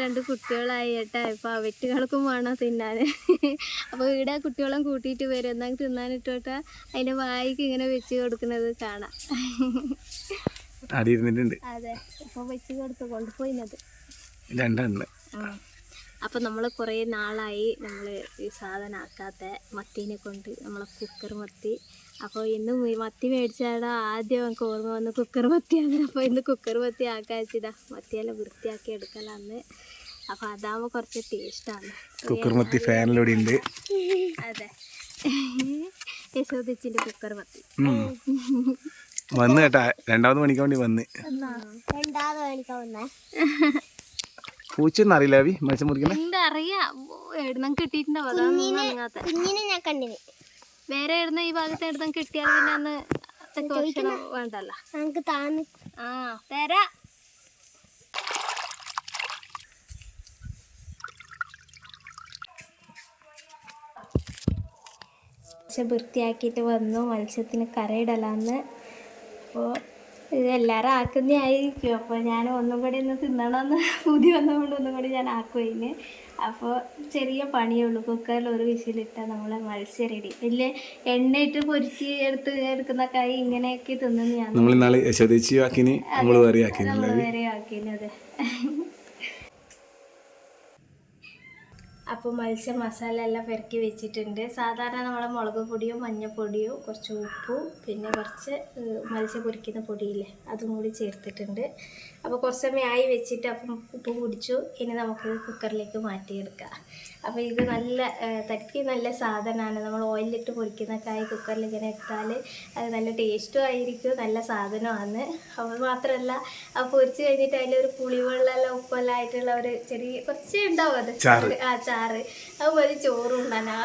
രണ്ട് കുട്ടികളായി ഏട്ടാ ഇപ്പൊ അവറ്റുകൾക്കും വേണം തിന്നാൻ അപ്പോൾ ഇവിടെ കുട്ടികളും കൂട്ടിയിട്ട് വരും. എന്നാൽ തിന്നാനിട്ടോട്ടാ അതിന്റെ വായിക്ക് ഇങ്ങനെ വെച്ച് കൊടുക്കുന്നത് കാണാം. അതെ. ഇപ്പൊ വെച്ച് കൊടുത്ത് കൊണ്ടുപോയിന്നത്. രണ്ടെണ്ണം. അപ്പോൾ നമ്മൾ കുറേ നാളായി നമ്മൾ ഈ സാധനം ആക്കാത്ത മത്തീനെ കൊണ്ട് നമ്മളെ കുക്കർ മത്തി അപ്പോൾ ഇന്ന് മത്തി മേടിച്ചാണ് ആദ്യം എനിക്ക് ഓർമ്മ വന്ന് കുക്കർ മത്തിയാണ് അപ്പോൾ ഇന്ന് കുക്കർ മത്തി ആക്കാച്ചിതാ മത്തിയെല്ലാം വൃത്തിയാക്കി എടുക്കലാന്ന്. അപ്പോൾ അതാകുമ്പോൾ കുറച്ച് ടേസ്റ്റാണ് കുക്കർ മത്തി ഫാനിലൂടെ ഉണ്ട് അതെ. യശോദിച്ചിന്റെ കുക്കർ മത്തി. വന്നു കേട്ടാ. രണ്ടാമത് മണിക്ക് വേണ്ടി വന്ന്. പൂച്ചൊന്നും അറിയില്ല മത്സ്യം മുറിക്കുന്നത് അറിയാം? എവിടുന്ന് കിട്ടിയിട്ടുണ്ടാവും? കുഞ്ഞിനെ ഞാൻ കണ്ടിന്. വേറെ ഇടുന്ന ഈ ഭാഗത്ത് എടുത്തും കിട്ടിയാൽ പിന്നെ അന്ന് ഭക്ഷണം വേണ്ടല്ലോ. നമുക്ക് താന്ന്. ആ തരാ. മത്സ്യം വൃത്തിയാക്കിയിട്ട് വന്നു. മത്സ്യത്തിന് കരയിടലാന്ന് അപ്പോൾ ഇത് എല്ലാവരും ആക്കുന്നതായിരിക്കും അപ്പോൾ ഞാൻ ഒന്നും കൂടി ഒന്ന് തിന്നണമെന്ന് പുതിയ വന്നതുകൊണ്ട് ഒന്നും കൂടി ഞാൻ ആക്കുവതിന് അപ്പോൾ ചെറിയ പണിയേ ഉള്ളൂ കുക്കറിൽ ഒരു വിസിലിട്ടാൽ നമ്മൾ മത്സ്യം റെഡി വലിയ എണ്ണയിട്ട് പൊരിച്ച് എടുത്ത് എടുക്കുന്ന കൈ ഇങ്ങനെയൊക്കെ തിന്നുന്നതാണ് നമ്മൾ ഇന്നാൾ യശോദിച്ചി ആക്കിന് നമ്മൾ വേറെ അപ്പോൾ മത്സ്യ മസാല എല്ലാം പെരക്കി വെച്ചിട്ടുണ്ട്. സാധാരണ നമ്മളെ മുളക് പൊടിയോ മഞ്ഞൾപ്പൊടിയോ കുറച്ച് ഉപ്പും പിന്നെ കുറച്ച് മത്സ്യം പൊരിക്കുന്ന പൊടിയില്ലേ അതും കൂടി ചേർത്തിട്ടുണ്ട്. അപ്പോൾ കുറച്ച് സമയം ആയി വെച്ചിട്ട് അപ്പം ഉപ്പ് പിടിച്ചു. ഇനി നമുക്ക് കുക്കറിലേക്ക് മാറ്റിയെടുക്കാം. അപ്പോൾ ഇത് നല്ല തട്ടി നല്ല സാധനമാണ്. നമ്മൾ ഓയിലിട്ട് പൊരിക്കുന്ന കായ് കുക്കറിൽ ഇങ്ങനെ ഇട്ടാൽ അത് നല്ല ടേസ്റ്റും ആയിരിക്കും നല്ല സാധനമാണ്. അപ്പോൾ മാത്രമല്ല അത് പൊരിച്ച് കഴിഞ്ഞിട്ട് അതിലൊരു പുളിവെള്ളമെല്ലാം ഉപ്പെല്ലാം ആയിട്ടുള്ള ഒരു ചെറിയ കുറച്ച് ഉണ്ടാവും അത്. ആ ചാറ്. അത് മതി ചോറും ഉണ്ടാനാ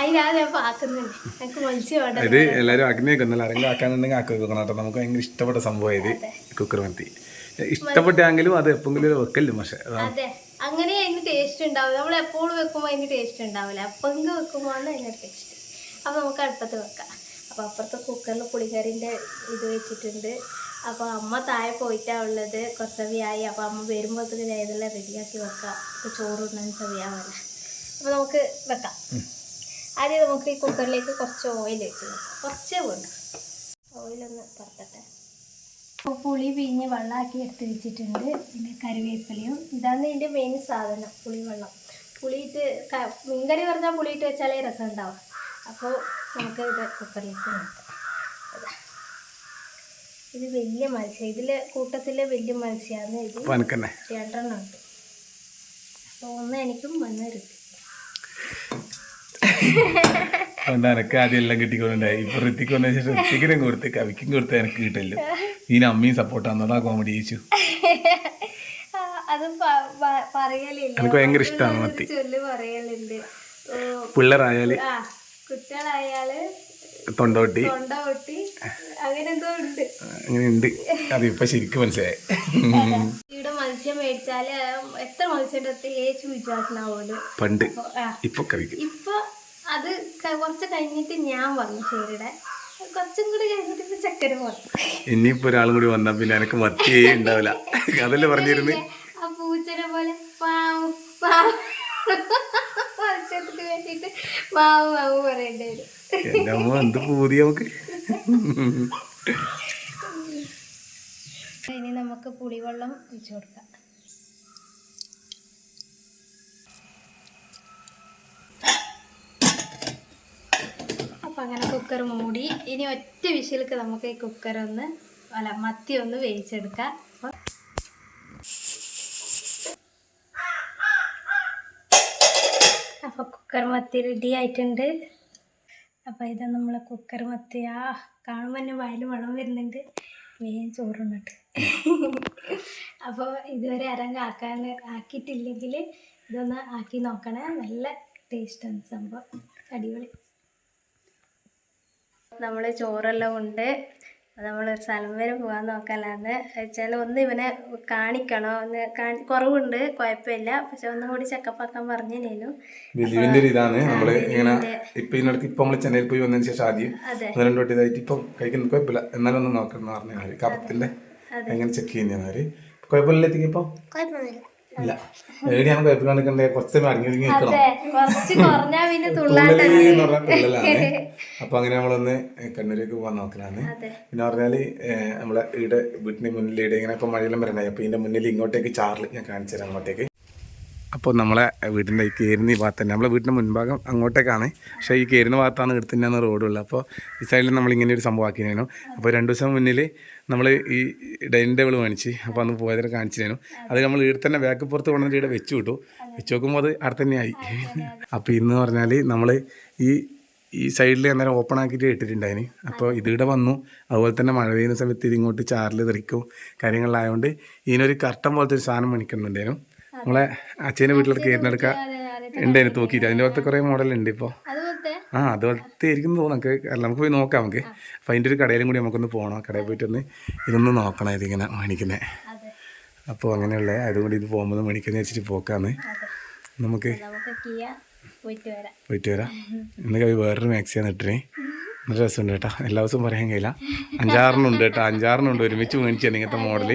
അതിനാണ് ഞാൻ പാക്കുന്നുണ്ട് എനിക്ക് മത്സ്യം ഇത് എല്ലാവരും ആക്കുന്നേക്ക് ഒന്നല്ല ആരെങ്കിലും ആക്കാനുണ്ടെങ്കിൽ ആക്കി വെക്കണം കേട്ടോ. നമുക്ക് ഭയങ്കര ഇഷ്ടപ്പെട്ട സംഭവം ഇത്. കുക്കർ മത്തി. ഇഷ്ടപ്പെട്ടാണെങ്കിലും അത് എപ്പോഴെങ്കിലും വെക്കല്ലേ പക്ഷെ അതെ. അങ്ങനെ അതിന് ടേസ്റ്റ് ഉണ്ടാവില്ല. നമ്മൾ എപ്പോഴും വെക്കുമ്പോൾ അതിന് ടേസ്റ്റ് ഉണ്ടാവില്ല. എപ്പോഴെങ്കിലും വെക്കുമ്പോൾ അതിന്റെ ടേസ്റ്റ് അപ്പോൾ നമുക്ക് അടുപ്പത്ത് വെക്കാം. അപ്പോൾ അപ്പുറത്ത് കുക്കറിൽ പുളിക്കറിന്റെ ഇത് വെച്ചിട്ടുണ്ട്. അപ്പോൾ അമ്മ താഴെ പോയിട്ടാണ് ഉള്ളത്. കുറച്ച് സവിയായി അപ്പോൾ അമ്മ വരുമ്പോഴത്തേക്ക് ഞാൻ ഇതെല്ലാം റെഡിയാക്കി വെക്കാം. ഇപ്പോൾ ചോറ് ഉണ്ടെന്ന് സമയമാവല്ല അപ്പോൾ നമുക്ക് വെക്കാം. ആദ്യം നമുക്ക് ഈ കുക്കറിലേക്ക് കുറച്ച് ഓയിൽ വെച്ച് വെക്കാം കുറച്ചേ വേണ്ട. അപ്പോൾ പുളി പിഴിഞ്ഞ് വെള്ളമാക്കി എടുത്ത് വെച്ചിട്ടുണ്ട്. പിന്നെ കറിവേപ്പിലയും. ഇതാണ് ഇതിന്റെ മെയിൻ സാധനം പുളിവെള്ളം. പുളിയിട്ട് മീൻകറി പറഞ്ഞാൽ പുളിയിട്ട് വെച്ചാലേ രസം ഉണ്ടാവും അപ്പോൾ നമുക്ക് ഇത് കുക്കറിലേക്ക് നോക്കാം. ഇത് വലിയ മത്സ്യം. ഇതിലെ കൂട്ടത്തിലെ വലിയ മത്സ്യമാണ് ഇത്. രണ്ടെണ്ണം ഉണ്ട്. അപ്പോൾ ഒന്ന് എനിക്കും വന്നിരുത്തി അതുകൊണ്ട് എനക്ക് ആദ്യം എല്ലാം കിട്ടിക്കൊണ്ടുണ്ടായി ഇപ്പൊ ഋത്തിക്ക് വന്ന ശേഷം ഋത്തിക്കിനും കൊടുത്ത് കവിക്കും കൊടുത്ത് എനിക്ക് കിട്ടല്ലോ. ഇതിന് അമ്മയും സപ്പോർട്ട് അതാ കോമഡി ചോദിച്ചു അതും അത് പ- പ- പറയലില്ല. എനിക്ക് ഭയങ്കര ഇഷ്ടമാണ് മത്തി. ചൊല്ല് പറയലുണ്ട്. ഓ, പിള്ളേരായാൽ? ആ കുട്ടികളായാൽ തൊണ്ടോട്ടി തൊണ്ട പൊട്ടി അങ്ങനെ എന്തോ ഉണ്ട്. അങ്ങനെ ഉണ്ട്. അത് ഇപ്പൊ ശരിക്കും മനസ്സിലായി. ഇവിടെ മത്സ്യം മേടിച്ചാൽ എത്ര മത്സ്യം പണ്ട്. ആ. ഇപ്പൊ കവിക്കും. ഇപ്പൊ അത് കുറച്ച് കഴിഞ്ഞിട്ട് ഞാൻ വന്നു ഷേരിടെ. കുറച്ചും കൂടി കഴിഞ്ഞിട്ട് ചക്കര വന്നു. ഇനിയിപ്പോ ഒരാളും കൂടി വന്നാ പിന്നെ എനിക്ക് മത്തിയേ ഉണ്ടാവില്ല. അതല്ലേ പറഞ്ഞിരുന്നു? ആ പൂച്ചനെ പോലെ പാവം പാവം. മത്സ്യത്തിന് വേണ്ടിയിട്ട് പാവം പാവം പറയേണ്ടി വരും. എന്ത് പൂതി നമുക്ക്? ഇനി നമുക്ക് പുളിവെള്ളം ഒഴിച്ചു കൊടുക്കാം. അപ്പം അങ്ങനെ കുക്കർ മൂടി. ഇനി ഒറ്റ വിഷയിലൊക്കെ നമുക്ക് ഈ കുക്കർ ഒന്ന് അല്ല മത്തി ഒന്ന് വേവിച്ചെടുക്കാം. അപ്പം അപ്പോൾ കുക്കർ മത്തി റെഡി ആയിട്ടുണ്ട്. അപ്പോൾ ഇത് നമ്മൾ കുക്കർ മത്തി. ആ കാണുമ്പോൾ തന്നെ വയൽ വെള്ളം വരുന്നുണ്ട്. വേഗം ചോറുണ്ടിട്ട് അപ്പോൾ ഇതുവരെ ആരെങ്കിലും ആക്കാൻ ആക്കിയിട്ടില്ലെങ്കിൽ ഇതൊന്ന് ആക്കി നോക്കണേ. നല്ല ടേസ്റ്റാണ് സംഭവം. അടിപൊളി. നമ്മൾ ചോറെല്ലാം ഉണ്ട് നമ്മളൊരു സ്ഥലം വരെ പോകാൻ നോക്കലാന്ന് വെച്ചാൽ ഒന്ന് ഇവനെ കാണിക്കണോ. ഒന്ന് കാണി കുറവുണ്ട് കുഴപ്പമില്ല. പക്ഷെ ഒന്നും കൂടി ചെക്കപ്പാക്കാൻ പറഞ്ഞില്ലേനു ദിലീപിന്റെ ഒരു ഇതാണ്. നമ്മൾ ഇങ്ങനെ ഇപ്പൊ ഇതിനടുത്ത് ഇപ്പൊ നമ്മൾ ചെന്നൈയിൽ പോയി വന്നതിന് ശേഷം ആദ്യം രണ്ടു വട്ടി ഇതായിട്ട് ഇപ്പം കഴിക്കുന്ന കുഴപ്പമില്ല. എന്നാലും ഒന്ന് നോക്കണം എന്ന് പറഞ്ഞാൽ കപ്പത്തിന്റെ എങ്ങനെ ചെക്ക് ചെയ്യുന്നവര് കുഴപ്പമില്ല എത്തിക്കപ്പോ? കുഴപ്പമൊന്നുമില്ല. ഇല്ല. ഏടിയാണ് കണ്ടിക്കണ്ടേ കുറച്ച് അടങ്ങി നിൽക്കണം തുള്ളലാണ്. അപ്പൊ അങ്ങനെ നമ്മളൊന്ന് കണ്ണൂരേക്ക് പോകാൻ നോക്കലാണ്. പിന്നെ പറഞ്ഞാൽ നമ്മളെ ഇവിടെ വീട്ടിന്റെ മുന്നിൽ ഇവിടെ ഇങ്ങനെ ഇപ്പൊ മഴയെല്ലാം വരണേ. അപ്പൊ ഇതിന്റെ മുന്നിൽ ഇങ്ങോട്ടേക്ക് ചാറിൽ ഞാൻ കാണിച്ചു തരാം അങ്ങോട്ടേക്ക്. അപ്പോൾ നമ്മളെ വീടിന്റെ ഈ കയറുന്ന ഈ ഭാഗത്ത് തന്നെ നമ്മളെ വീടിന്റെ മുൻഭാഗം അങ്ങോട്ടേക്കാണ്. പക്ഷേ ഈ കയറുന്ന ഭാഗത്താണ് ഇവിടെ തന്നെയാണ് റോഡുള്ളത് അപ്പോൾ ഈ സൈഡിൽ നമ്മൾ ഇങ്ങനെ ഒരു സംഭവം ആക്കിയിരുന്നു അപ്പോൾ രണ്ട് ദിവസം മുന്നിൽ നമ്മൾ ഈ ഡൈനിങ് ടേബിൾ മേടിച്ച് അപ്പോൾ അന്ന് പോയതിനെ കാണിച്ചിരുന്നു. അത് നമ്മൾ ഇവിടെ തന്നെ ബാക്ക് പുറത്ത് കൊണ്ടുവന്നിട്ട് ഇവിടെ വെച്ച് വിട്ടു. വെച്ച് നോക്കുമ്പോൾ അത് അവിടെ തന്നെയായി. അപ്പോൾ ഇന്ന് പറഞ്ഞാൽ നമ്മൾ ഈ ഈ സൈഡിൽ അന്നേരം ഓപ്പൺ ആക്കിയിട്ട് ഇട്ടിട്ടുണ്ടായിന്. അപ്പോൾ ഇതിവിടെ വന്നു. അതുപോലെ തന്നെ മഴ പെയ്യുന്ന സമയത്ത് ഇതിങ്ങോട്ട് ചാറിൽ തെറിക്കും കാര്യങ്ങളിലായതുകൊണ്ട് ഇതിനൊരു കർട്ടൻ പോലത്തെ ഒരു സാധനം മേടിക്കുന്നുണ്ടായിരുന്നു നമ്മളെ അച്ഛന്റെ വീട്ടിലൊക്കെ അതെ ഉണ്ടായിരുന്നു തൂക്കിയിട്ട്. അതിന്റെ പോലത്തെ കുറേ മോഡലുണ്ട് ഇപ്പോൾ ആ അതുപോലത്തെ ആയിരിക്കും തോന്നുന്നു. നമുക്ക് അല്ല നമുക്ക് പോയി നോക്കാം നമുക്ക്. അപ്പം അതിന്റെ ഒരു കടയിലും കൂടി നമുക്കൊന്ന് പോകണം കടയിൽ പോയിട്ടൊന്ന് ഇതൊന്ന് നോക്കണം ഇതിങ്ങനെ മേടിക്കുന്നത് അപ്പോൾ അങ്ങനെയുള്ള. കൂടി ഇത് പോകുമ്പോൾ മേടിക്കുന്ന വെച്ചിട്ട് പോക്കാന്ന്. നമുക്ക് പോയിട്ട് വരാം. ഇന്ന് കവി വേറൊരു മാക്സിയാണ് ഇട്ടേ നല്ല രസമുണ്ട് കേട്ടോ. എല്ലാ ദിവസവും പറയാൻ കഴിയില്ല. അഞ്ചാറിനുണ്ട് കേട്ടോ. അഞ്ചാറിനുണ്ട്. ഒരുമിച്ച് മേടിച്ചാണ് ഇങ്ങനത്തെ മോഡൽ.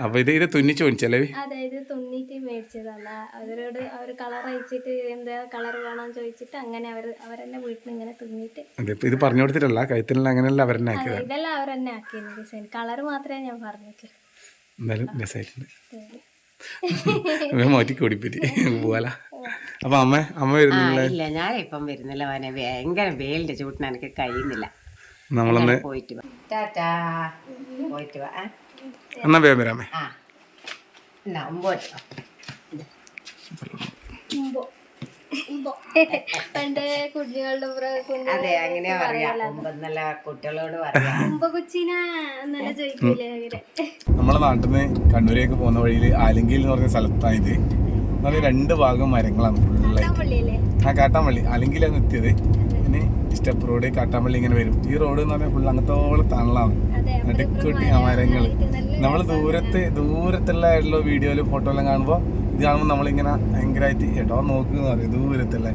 അപ്പോൾ ഇത് ഇത് തുന്നിച്ച് മേടിച്ചല്ലേ അതെ ഇത് തുന്നിട്ട് മേടിച്ചതല്ല അവരോട് അവർ കളർ അയച്ചിട്ട് എന്താ കളർ വേണമെന്ന് ചോദിച്ചിട്ട് അങ്ങനെ അവർ അവരെന്നെ വീട്ടിൽ നിന്ന് ഇങ്ങനെ തുന്നിട്ട് ഇത് പറഞ്ഞു കൊടുത്തിട്ടല്ല കഴുത്തിനുള്ള അങ്ങനെയല്ല അവരെന്നെ ആക്കിയത് ഇതെല്ലാം അവരെന്നെ ആക്കിയത് ഡിസൈൻ കളർ മാത്രമേ ഞാൻ പറഞ്ഞിട്ടുള്ളൂ. എന്നാലും രസമായിട്ടുണ്ട് മാറ്റി കൂടിപ്പറ്റി പോവാല. അപ്പൊ അമ്മ അമ്മ വരുന്നില്ല? ഇല്ല ഞാൻ ഇപ്പം വരുന്നില്ല മോനെ. ഭയങ്കര വെയിലിന്റെ ചൂട്ടിന് എനിക്ക് കഴിയുന്നില്ല. നമ്മളൊന്ന് പോയിട്ട് വാ. ടാറ്റാ. പോയിട്ട് വാ ആ. എന്നാ വേഗം വരാമേ. പണ്ട് കുഞ്ഞുങ്ങളുടെ പുറകെ കുഞ്ഞു അതെ അങ്ങനെ പറയാം. മുമ്പ് നല്ല കുട്ടികളോട് പറയാം. കുമ്പ കുച്ചിന എന്നല്ല ചോദിക്കൂലേ അവർ നമ്മളെ നാട്ടിൽ നിന്ന് കണ്ണൂരേക്ക് പോകുന്ന വഴിയിൽ ആലങ്കിയിൽ എന്ന് പറഞ്ഞ സ്ഥലത്താണ് ഇത് രണ്ട് ഭാഗം മരങ്ങളാണ് ഫുള്ളായിട്ട് ആ കാട്ടാമ്പള്ളി. ആലങ്കിയിലാണ് എത്തിയത് സ്റ്റെപ്പ് റോഡ് കാട്ടാമ്പള്ളി ഇങ്ങനെ വരും. ഈ റോഡ് എന്ന് പറഞ്ഞാൽ ഫുൾ അങ്ങത്തോളം അതെ നടുക്കുട്ടി മരങ്ങൾ നമ്മൾ ദൂരത്തെ ദൂരത്തുള്ള വീഡിയോയിലും ഫോട്ടോ എല്ലാം കാണുമ്പോൾ ഇത് കാണുമ്പോൾ നമ്മളിങ്ങനെ ഭയങ്കരമായിട്ട് ഏട്ടോ നോക്കുക പറയും ദൂരത്തുള്ള.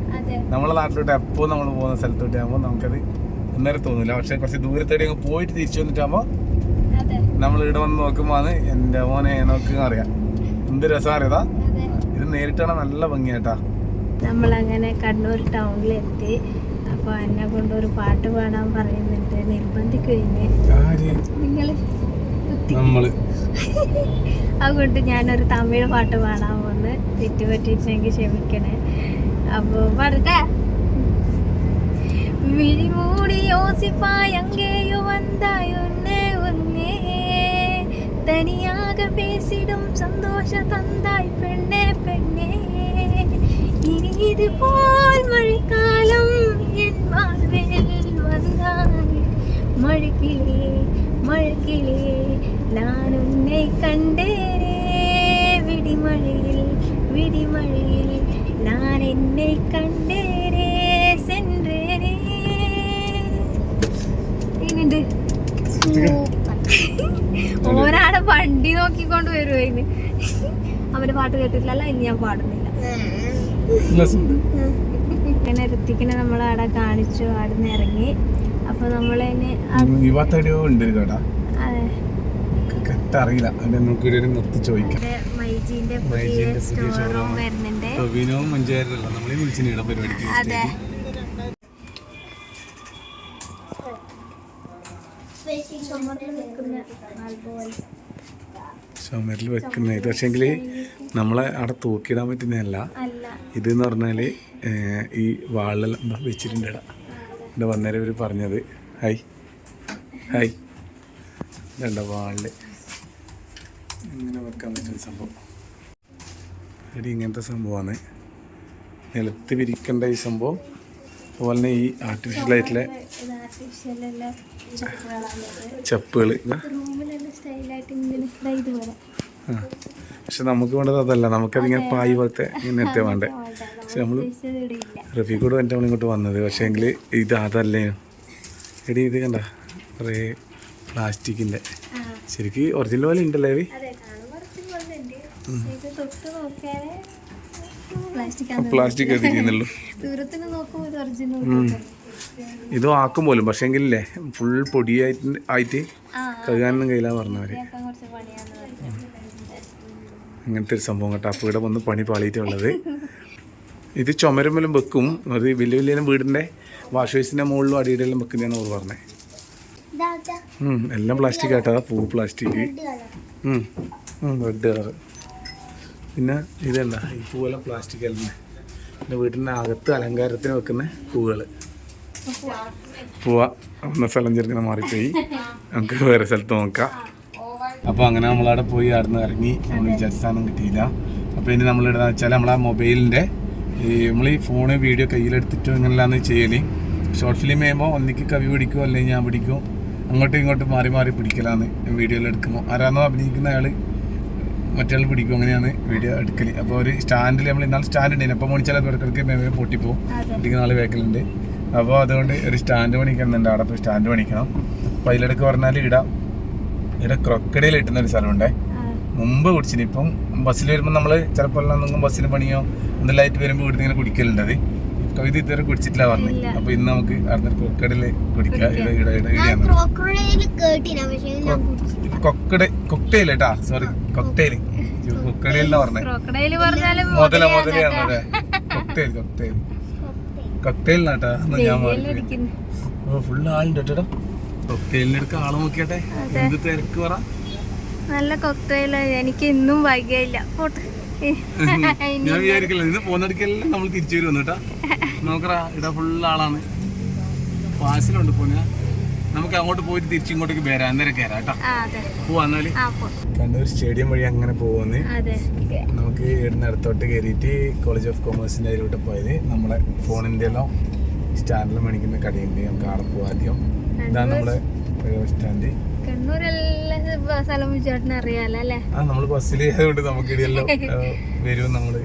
നമ്മളെ നാട്ടിലോട്ട് എപ്പോൾ നമ്മൾ പോകുന്ന സ്ഥലത്തോട്ട് ആകുമ്പോൾ നമുക്കത് അന്നേരം തോന്നില്ല പക്ഷെ കുറച്ച് ദൂരത്തേടെ അങ്ങ് പോയിട്ട് തിരിച്ചു വന്നിട്ടാകുമ്പോൾ നമ്മൾ ഇവിടെ വന്ന് നോക്കുമ്പോൾ എന്റെ മോനെ നോക്കുക അറിയാം. എന്ത് രസം അറിയതാ ഇത്. നേരിട്ടാണ് നല്ല ഭംഗിയാട്ടാ. നമ്മളങ്ങനെ കണ്ണൂർ ടൗണിലെത്തി അപ്പോൾ എന്നെ കൊണ്ട് ഒരു പാട്ട് പാടാൻ പറയുന്നുണ്ട് നിർബന്ധിക്കുന്നെ നിങ്ങൾ നമ്മൾ. അതുകൊണ്ട് ഞാനൊരു തമിഴ് പാട്ട് പാടാൻ പോന്ന് തെറ്റുപറ്റിയിട്ടുണ്ടെങ്കിൽ ക്ഷമിക്കണേ. അപ്പൊ പാടട്ടെ. വിഴിമൂടി യോസിപ്പായ് അങ്ങേയോ വന്തായൊന്നേ ഒന്നേ തനിയാകെ പേസിടും സന്തോഷ തന്തായ് പെണ്ണേ പെണ്ണേ. ഓരാടെ മഴക്കാലം എൻ വണ്ടി നോക്കിക്കൊണ്ട് വരുവായിരുന്നു അവന്റെ പാട്ട് കേട്ടിട്ടില്ല ഇനി ഞാൻ പാടുന്നേ. അങ്ങനെ ഋത്തിക്കിനെ നമ്മൾ അവിടെ കാണിച്ചു അവിടെ ഇറങ്ങി. അപ്പൊ നമ്മളതിന് അറിയില്ല അതിന്റെ നമുക്ക് ഒരു നിർത്തി ചോദിക്കാം. ടൊവിനോവും മഞ്ചാരല്ല പരിപാടിക്ക് ചുമരിൽ പക്ഷേങ്കിൽ നമ്മളെ അവിടെ തൂക്കിയിടാൻ പറ്റുന്നതല്ല. അല്ല ഇത് എന്ന് പറഞ്ഞാൽ ഈ വാളിലെല്ലാം വെച്ചിട്ടുണ്ട് ഇവിടെ വന്നേരം ഇവർ പറഞ്ഞത്. ഹായ് ഹായ് രണ്ട വാളിൽ ഇങ്ങനെ വെക്കാൻ പറ്റുന്ന സംഭവം. ഒരു ഇങ്ങനത്തെ സംഭവമാണ് നിലത്ത് വിരിക്കേണ്ട ഈ സംഭവം. അതുപോലെ തന്നെ ഈ ആർട്ടിഫിഷ്യൽ ആയിട്ടുള്ള ചപ്പുകൾ ആ. പക്ഷെ നമുക്ക് വേണ്ടത് അതല്ല. നമുക്കതിങ്ങനെ പായ് പോലത്തെ ഇങ്ങനത്തെ വേണ്ടേ. പക്ഷെ നമ്മൾ റഫീഖോട് എന്റെ ഇങ്ങോട്ട് വന്നത്. പക്ഷേ എങ്കിൽ ഇത് അതല്ലേ? എടി ഇത് കണ്ട? കുറേ പ്ലാസ്റ്റിക്കിന്റെ ശരിക്ക് ഒറിജിനൽ പോലെ ഉണ്ടല്ലേ ഇത്? പ്ലാസ്റ്റിക് എത്തിക്കുന്നുള്ളൂ ഇത് ആക്കും പോലും. പക്ഷേ എങ്കിലേ ഫുൾ പൊടിയായിട്ട് ആയിട്ട് കഴുകാനൊന്നും കയ്യിലാ പറഞ്ഞവര്. അങ്ങനത്തെ ഒരു സംഭവം കേട്ടോ. അപ്പോൾ ഇവിടെ വന്ന് പണി പാളിയിട്ടുള്ളത്. ഇത് ചുമരമ്മലും വെക്കും. അത് വലിയ വലിയ വീടിന്റെ വാഷ് ബേസിന്റെ മുകളിലും അടിയിടെല്ലാം വെക്കുന്നതാണ് ഓർ പറഞ്ഞത്. എല്ലാം പ്ലാസ്റ്റിക് ആട്ടാ. പൂ പ്ലാസ്റ്റിക് റെഡ് കളർ. പിന്നെ ഇതല്ല ഈ പൂവെല്ലാം പ്ലാസ്റ്റിക് അല്ലേ? പിന്നെ വീടിന്റെ അകത്ത് അലങ്കാരത്തിന് വെക്കുന്ന പൂവുകൾ പൂവ. സ്ഥലം ചെറുങ്ങനെ മാറിപ്പോയി. നമുക്ക് വേറെ സ്ഥലത്ത് നോക്കാം. അപ്പോൾ അങ്ങനെ നമ്മളവിടെ പോയി അവിടുന്ന് ഇറങ്ങി. നമ്മൾ വിചാരിച്ച സാധനം കിട്ടിയില്ല. അപ്പോൾ ഇനി നമ്മൾ നമ്മളിടുന്ന വെച്ചാൽ നമ്മളെ മൊബൈലിന്റെ ഈ നമ്മൾ ഈ ഫോണ് വീഡിയോ കയ്യിലെടുത്തിട്ട് ഇങ്ങനെല്ലാന്ന് ചെയ്യൽ. ഷോർട്ട് ഫിലിം ചെയ്യുമ്പോൾ ഒന്നിക്ക് കവി പിടിക്കും അല്ലെങ്കിൽ ഞാൻ പിടിക്കും. അങ്ങോട്ടും ഇങ്ങോട്ടും മാറി മാറി പിടിക്കലാന്ന് വീഡിയോയിൽ എടുക്കുമ്പോൾ ആരാന്നോ അഭിനയിക്കുന്ന അയാൾ മറ്റേ പിടിക്കും. അങ്ങനെയാണ് വീഡിയോ എടുക്കൽ അപ്പോൾ ഒരു സ്റ്റാൻഡിൽ നമ്മൾ ഇന്നാൾ സ്റ്റാൻഡ് ഉണ്ടായിരുന്നു അപ്പോൾ മണിച്ചാൽ അത് ഇടക്കിടക്ക് മേമേ പൊട്ടിപ്പോവും. അല്ലെങ്കിൽ നാളെ വേക്കലുണ്ട്. അപ്പോൾ അതുകൊണ്ട് ഒരു സ്റ്റാൻഡ് പണിക്കുന്നുണ്ട് അവിടെ പോയി സ്റ്റാൻഡ് പണിക്കണം. അപ്പോൾ അതിലിടക്ക് പറഞ്ഞാൽ ഇവിടെ ഇവിടെ ക്രൊക്കടയിൽ കിട്ടുന്ന ഒരു സ്ഥലമുണ്ടേ മുമ്പ് കുടിച്ചിന്. ഇപ്പം ബസ്സിൽ വരുമ്പോൾ നമ്മൾ ചിലപ്പോൾ എന്തെങ്കിലും ബസ്സിന് പണിയോ എന്തെല്ലായിട്ട് വരുമ്പോൾ ഇവിടുന്ന് ഇങ്ങനെ കുടിക്കലുണ്ട് അത്. കവിത ഇതുവരെ കുടിച്ചിട്ടില്ല പറഞ്ഞു. അപ്പൊ ഇന്ന് നമുക്ക് അറിഞ്ഞ കൊക്കടയിൽ കുടിക്കാം. കൊക്കട കൊക്ടെയിൽ കേട്ടാ? സോറി കൊക്ടെയിൽ കൊക്കടയിലെന്നാ പറഞ്ഞേ. മുതല കൊക്ടെയിൽ കൊക്ടെയിൽ നാട്ടാ എന്നാ ഞാൻ ഫുള്ള് ആളുണ്ട് കേട്ടോ. കൊക്ടെയിലിനെടുക്ക ആൾ നോക്കിയട്ടെ? എന്ത് തിരക്ക് പറ. നല്ല കൊക്ടൈല എനിക്ക് ഇന്നും വൈകിയില്ല. പോട്ടെ. ഞാൻ വിചാരിക്കില്ല. ഇന്ന് പോന്നിടക്കെല്ലാം നമ്മൾ തിരിച്ചു വരും കേട്ടാ. നോക്കറാ ഇവിടെ ഫുള്ള് ആളാണ്. പാസിലുണ്ട് പോന്ന നമുക്ക് അങ്ങോട്ട് പോയിട്ട് തിരിച്ചു ഇങ്ങോട്ടേക്ക് വരാം. അന്നേരം കയറാം കേട്ടാ. ആ അതെ. പോവാന്നാൽ ആ പോ. കണ്ണൂർ സ്റ്റേഡിയം വഴി അങ്ങനെ പോവാന്ന്. അതെ. നമുക്ക് ഇവിടുന്ന് അടുത്തോട്ട് കയറിയിട്ട് കോളേജ് ഓഫ് കോമേഴ്സിന്റെ അതിലോട്ട് പോയത്. നമ്മളെ ഫോണിന്റെ എല്ലാം സ്റ്റാൻഡിൽ മേടിക്കുന്ന കടയുണ്ട്. നമുക്ക് ആടെ പോവാം ആദ്യം. ഇതാണ് നമ്മുടെ റെയിൽവേ സ്റ്റാൻഡ് കണ്ണൂരെല്ലാം സ്ഥലം ചേട്ടന് അറിയാലോ അല്ലേ? ആ നമ്മൾ ബസ്സിൽ ആയതുകൊണ്ട് നമുക്ക് ഇടിയെല്ലാം വരും നമ്മൾ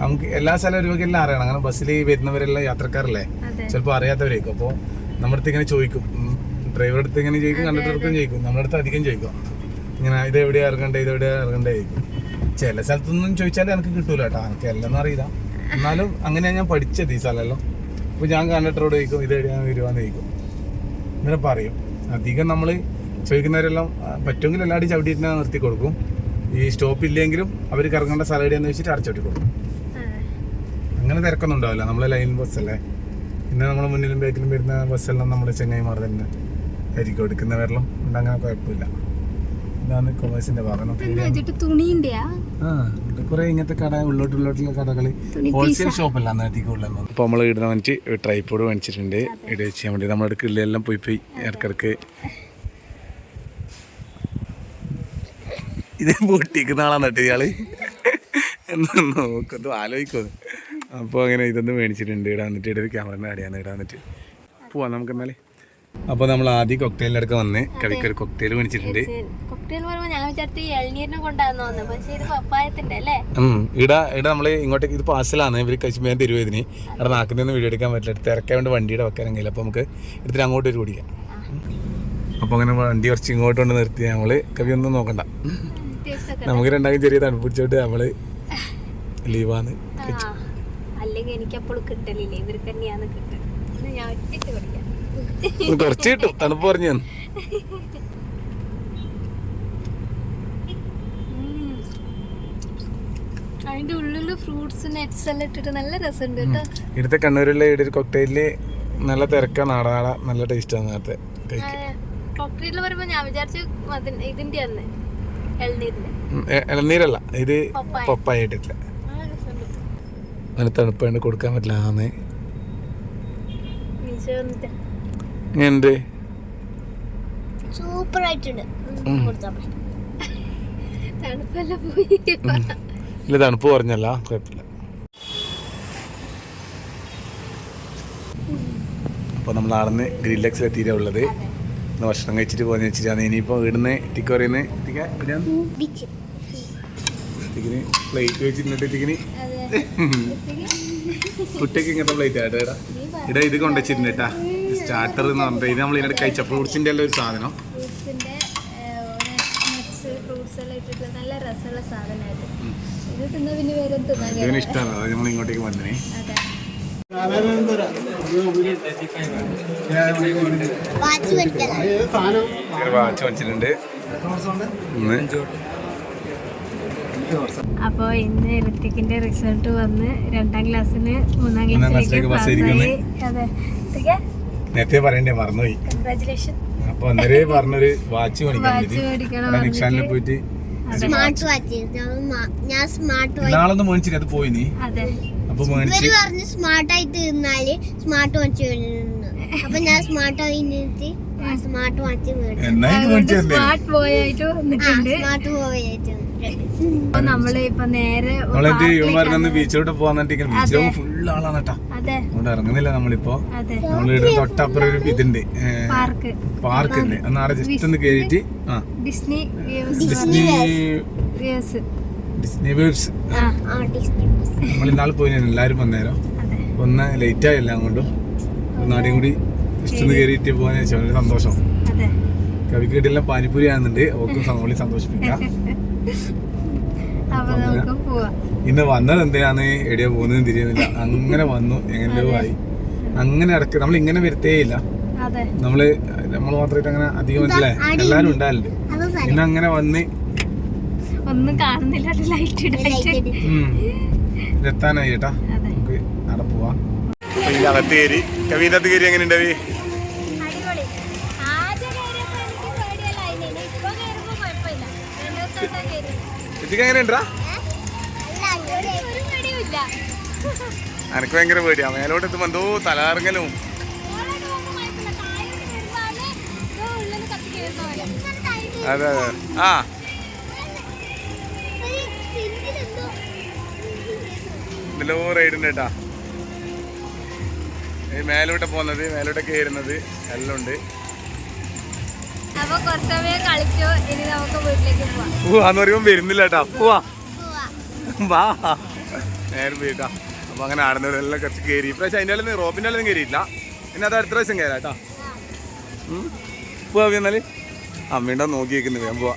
നമുക്ക് എല്ലാ സ്ഥലവും എല്ലാം അറിയണം. അങ്ങനെ ബസ്സിൽ വരുന്നവരെല്ലാം യാത്രക്കാരല്ലേ? അതെ. ചിലപ്പോൾ അറിയാത്തവരായിരിക്കും. അപ്പോൾ നമ്മുടെ അടുത്ത് ഇങ്ങനെ ചോദിക്കും. ഡ്രൈവറുടെ അടുത്ത് ഇങ്ങനെ ചോദിക്കും കണ്ടക്ടർക്കും ചോദിക്കും. നമ്മുടെ അടുത്ത് അധികം ചോദിക്കും. ഇങ്ങനെ ഇത് എവിടെയാ ഇറങ്ങണ്ടേ? ഇത് എവിടെയാ ഇറങ്ങണ്ടേ? ചില സ്ഥലത്തൊന്നും ചോദിച്ചാലേ എനിക്ക് കിട്ടൂല കേട്ടോ. എനിക്ക് എല്ലാം അറിയില്ല. എന്നാലും അങ്ങനെയാ ഞാൻ പഠിച്ചത് ഈ സ്ഥലമല്ലോ. അപ്പോൾ ഞാൻ കണ്ടക്ടറോട് ചോദിക്കും ഇത് എവിടെയാണ് വരുവാന്ന് ചോദിക്കും. ഇങ്ങനെ പറയും. അധികം നമ്മൾ ചോദിക്കുന്നവരെല്ലാം പറ്റുമെങ്കിൽ എല്ലാവരും ചവിട്ടിയിട്ട് നിർത്തി കൊടുക്കും. ഈ സ്റ്റോപ്പ് ഇല്ലെങ്കിലും അവർ കറങ്ങേണ്ട സ്ഥലം എവിടെയാന്ന് വെച്ചിട്ട് അടച്ചോട്ടി കൊടുക്കും. അങ്ങനെ തിരക്കൊന്നും ഉണ്ടാവില്ല നമ്മളെ ലൈൻ ബസ്സല്ലേ. പിന്നെ നമ്മൾ മുന്നിലും ബാക്കിലും വരുന്ന ബസ്സെല്ലാം നമ്മുടെ ചെങ്ങായിമാർ തന്നെ ആയിരിക്കും എടുക്കുന്നവരെല്ലാം ഉണ്ട് അങ്ങനെ കുഴപ്പമില്ല. ഇതാണ് കൊമേഴ്സിന്റെ ഭാഗം. തുണിന്റെയാ ആ. കുറെ ഇങ്ങനത്തെ കട ഉള്ളോട്ട് ഉള്ളോട്ടുള്ള കടകൾ ഹോൾസെയിൽ ഷോപ്പല്ല അന്നേരത്തേക്ക് ഉള്ളത് അപ്പോൾ നമ്മൾ ഇടുന്ന വന്നിട്ട് ട്രൈപ്പോഡ് മേടിച്ചിട്ടുണ്ട് ഇട വെച്ച് വേണ്ടി. നമ്മുടെ കിള്ളിയെല്ലാം പോയി പോയി ഇടക്കിടക്ക് ഇത് പൊട്ടിക്കുന്ന ആളാണ് കേട്ടോ ഇയാൾ. എന്നാ നോക്കത്തു ആലോചിക്കോ. അപ്പോൾ അങ്ങനെ ഇതൊന്ന് മേടിച്ചിട്ടുണ്ട്. ഇടാൻ വന്നിട്ട് ഇവിടെ ഒരു ക്യാമറ അടിയാണ് ഇവിടെ വന്നിട്ട്. പോവാം നമുക്ക് എന്നാലേ. അപ്പോൾ നമ്മൾ ആദ്യം കൊക്ടെയിലിനടുക്ക് വന്ന് കവിക്കൊരു കൊക്ടെയിൽ മേടിച്ചിട്ടുണ്ട്. ഇടാ ഇടാ നമ്മൾ ഇങ്ങോട്ടേക്ക് ഇത് പാഴ്സലാണ് ഇവർ കശ്മീരം തരുവോ ഇതിന്? അവിടെ നാക്കുന്ന വീഡിയോ എടുക്കാൻ പറ്റില്ല. തിരക്കാൻ വേണ്ടി വണ്ടിയുടെ വെക്കാൻ കഴിയില്ല അപ്പോൾ നമുക്ക് എടുത്തിട്ട് അങ്ങോട്ട് ഒരു കുടിക്കാം അപ്പോൾ അങ്ങനെ വണ്ടി കുറച്ച് ഇങ്ങോട്ട് കൊണ്ട് നിർത്തി. നമ്മൾ കവി ഒന്നും നോക്കണ്ട. നമുക്ക് രണ്ടാമത് ചെറിയ തണുപ്പ് പിടിച്ചോട്ട് നമ്മൾ ലീവാന്ന് അല്ലെങ്കിൽ എനിക്ക് അപ്പോൾ കിട്ടലില്ലേ. ഇവർക്ക് തന്നെയാണ് കിട്ടുന്നത് ഞാൻ ഒറ്റയ്ക്ക് കുടിക്കാം കുറച്ച് കിട്ടും തണുപ്പ് പറഞ്ഞു. അതിന്റെ ഉള്ളിൽ ഫ്രൂട്ട്സ് നെറ്റ്സ് എല്ലാം ഇട്ടിട്ട് നല്ല രസമുണ്ട് കേട്ടോ. ഇവിടുത്തെ കണ്ണൂരിലെ ഇവിടെ ഒരു കൊക്ടെയിൽ നല്ല തിരക്ക നാടാട നല്ല ടേസ്റ്റാണ് നേരത്തെ പറയുമ്പോ ഞാൻ വിചാരിച്ചു ഇതിന്റെ എ- ഇളനീരല്ല ഇത് പപ്പായ. ഇട്ടിട്ടില്ല. നല്ല രസമുണ്ട് കൊടുക്കാൻ പറ്റില്ല ആന്ന്. എങ്ങനെയുണ്ട്? സൂപ്പർ ആയിട്ടുണ്ട് ഇല്ല തണുപ്പ് കുറഞ്ഞല്ല. കുഴപ്പമില്ല. അപ്പോൾ നമ്മൾ ആടുന്ന് ഗ്രില്ലക്സിൽ എത്തിയിട്ടാ ഉള്ളത്. ഒന്ന് ഭക്ഷണം കഴിച്ചിട്ട് പോകുന്ന വെച്ചിട്ടാണ്. ഇനിയിപ്പോൾ ഇവിടുന്ന് ടിക്ക് പറയുന്നത് ടിക്കിന് പ്ലേറ്റ് വെച്ചിട്ടുണ്ട് ടിക്കിന്. അതെ. കുട്ടിക്ക് ഇങ്ങനത്തെ പ്ലേറ്റ് ആട്ടോ ഇടാ ഇടാ ഇത് കൊണ്ടുവച്ചിട്ടുണ്ട് കേട്ടാ. സ്റ്റാർട്ടർ എന്ന് പറഞ്ഞിട്ട് ഇത് നമ്മൾ ഇതിനകത്ത് കഴിച്ച ഫ്രൂട്ട്സിന്റെ എല്ലാം ഒരു സാധനം. ഫ്രൂട്ട്സിന്റെ നട്ട്സ് ഫ്രൂട്ട്സ് എല്ലാം ഇട്ടിട്ട് നല്ല രസമുള്ള സാധനമായിട്ട്. ഇത് തിന്ന പിന്നെ വേറെ തിന്നാൻ ഇതിന് ഇഷ്ടമാണ് അതായത് നമ്മൾ ഇങ്ങോട്ടേക്ക് വന്നേ അതെ. വാച്ച് വെച്ചിട്ടുണ്ട്. അപ്പോൾ ഇന്ന് ഋത്തിക്കിന്റെ റിസൾട്ട് വന്ന് രണ്ടാം ക്ലാസ്സിന് മൂന്നാം ക്ലാസ്സിലേക്ക് പാസ്സായി. അതെ. ഋത്തിക്ക് നേരത്തെ പറയണ്ടേ മറന്നുപോയി. അപ്പൊ അന്നേരേ പറഞ്ഞൊരു വാച്ച് മേടിക്കാൻ നിക്ഷാനിൽ പോയിട്ട് സ്മാർട്ട് വാച്ച് ഞാൻ സ്മാർട്ട് വാച്ച് നാളൊന്നും മേടിച്ചിട്ട് അത് പോയി നീ അതെ. അപ്പൊ പറഞ്ഞു സ്മാർട്ട് ആയി തീർന്നാൽ സ്മാർട്ട് വാച്ച് അപ്പൊ ഞാൻ സ്മാർട്ട് ആയി സ്മാർട്ട് വാച്ച് സ്മാർട്ട് പോയായിട്ട് ആയിട്ട് സ്മാർട്ട് പോയിട്ട് അപ്പൊ നമ്മൾ ഇപ്പൊ നേരെ ബീച്ചിലോട്ട് ഫുൾ ആളാണ് കേട്ടാ. അതെ. അതുകൊണ്ട് ഇറങ്ങുന്നില്ല നമ്മളിപ്പോ. അതെ. നമ്മളിവിടെ തൊട്ടപ്പുറം ഒരു ഇതുണ്ട്. പാർക്ക് പാർക്ക് ഉണ്ട്. ഒന്ന് അവിടെ ജസ്റ്റ് ഒന്ന് കേറിയിട്ട് ആ. ഡിസ്നി ഡിസ്നി ഡിസ്നി വേവ്സ് ആ. ആ ഡിസ്നി നമ്മൾ ഇന്നാൾ പോയി എല്ലാരും വന്നേരം. അതെ. ഒന്ന് ലേറ്റ് ആയി എല്ലാം കൊണ്ടും ഒന്നാടെയും കൂടി ജസ്റ്റ് ഒന്ന് കേറിയിട്ട് പോകാൻ വെച്ചാൽ സന്തോഷം. അതെ. കവിക്ക് പാനിപ്പൂരി ആകുന്നുണ്ട് ഓക്കും നമ്മളെ സന്തോഷിപ്പിക്കാം. ഇന്ന് വന്നത് എന്തിനാന്ന് എടിയാ പോകുന്നതെന്ന് തിരിയുന്നില്ല. അങ്ങനെ വന്നു എങ്ങനെയോ ആയി. അങ്ങനെ ഇടയ്ക്ക് നമ്മൾ ഇങ്ങനെ വരുത്തേ ഇല്ല. അതെ. നമ്മൾ നമ്മൾ മാത്രമായിട്ട് അങ്ങനെ അധികം അല്ലേ എല്ലാരും ഉണ്ടാവില്ല പിന്നെ അങ്ങനെ വന്ന് ഒന്നും കാണുന്നില്ല എത്താനായി ചേട്ടാ അതെ. നമുക്ക് അവിടെ പോവാം. അകത്ത് കയറി. കവിന്റെ അകത്ത് കയറി എങ്ങനെയുണ്ട് കവി? എനിക്ക് ഭയങ്കര പേടിയാ. മേലോട്ട് എത്തുമ്പോ എന്തോ തലകറങ്ങലും. അതെ അതെ. ആ. ഇതിലോ റൈഡുണ്ട് കേട്ടാ ഈ മേലോട്ട് പോകുന്നത് മേലോട്ട് കയറുന്നത് എല്ലാം ഉണ്ട് പോവാന്ന് പറയുമ്പോ വരുന്നില്ല കേട്ടാ. പോവാ. വാ. നേരം പോയിട്ടാ അപ്പൊ അങ്ങനെ ആടുന്നവരെല്ലാം കുറച്ച് കയറി ഇപ്രാവശ്യം അതിന്റെ അല്ലെങ്കിൽ റോപ്പിന്റെ അല്ലെങ്കിൽ കയറിയില്ല പിന്നെ അത് അടുത്ത പ്രാവശ്യം കയറാം കേട്ടോ. പോവാ എന്നാൽ. അമ്മയുണ്ടോ നോക്കി വെക്കുന്നു വേഗം പോവാ.